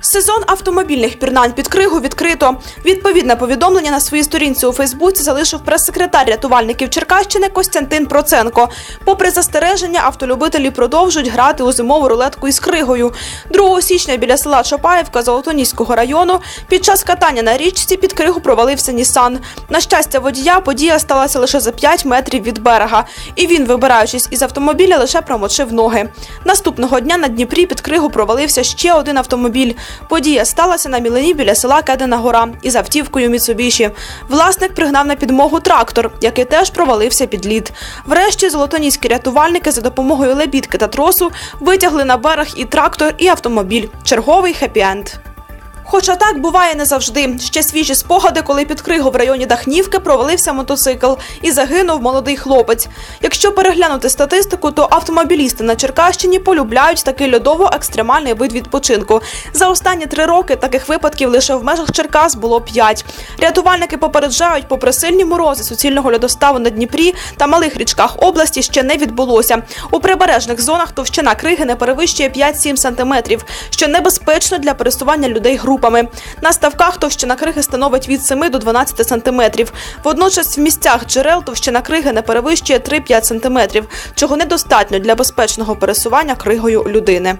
Сезон автомобільних пірнань під кригу відкрито. Відповідне повідомлення на своїй сторінці у Фейсбуці залишив прес-секретар рятувальників Черкащини Костянтин Проценко. Попри застереження, автолюбителі продовжують грати у зимову рулетку із кригою. 2 січня біля села Чапаєвка Золотоніського району під час катання на річці під кригу провалився Нісан. На щастя, водія подія сталася лише за 5 метрів від берега, і він, вибираючись із автомобіля, лише промочив ноги. Наступного дня на Дніпрі під кригу провалився ще один автомобіль. Подія сталася на мілині біля села Кедена Гора із автівкою Міцубіші. Власник пригнав на підмогу трактор, який теж провалився під лід. Врешті золотоніські рятувальники за допомогою лебідки та тросу витягли на берег і трактор, і автомобіль. Черговий хеппі-енд. Хоча так буває не завжди. Ще свіжі спогади, коли під кригу в районі Дахнівки провалився мотоцикл і загинув молодий хлопець. Якщо переглянути статистику, то автомобілісти на Черкащині полюбляють такий льодово-екстремальний вид відпочинку. За останні три роки таких випадків лише в межах Черкас було п'ять. Рятувальники попереджають, попри сильні морози суцільного льодоставу на Дніпрі та малих річках області ще не відбулося. У прибережних зонах товщина криги не перевищує 5-7 сантиметрів, що небезпечно для пересування людей групами. На ставках товщина криги становить від 7 до 12 сантиметрів. Водночас в місцях джерел товщина криги не перевищує 3-5 сантиметрів, чого недостатньо для безпечного пересування кригою людини.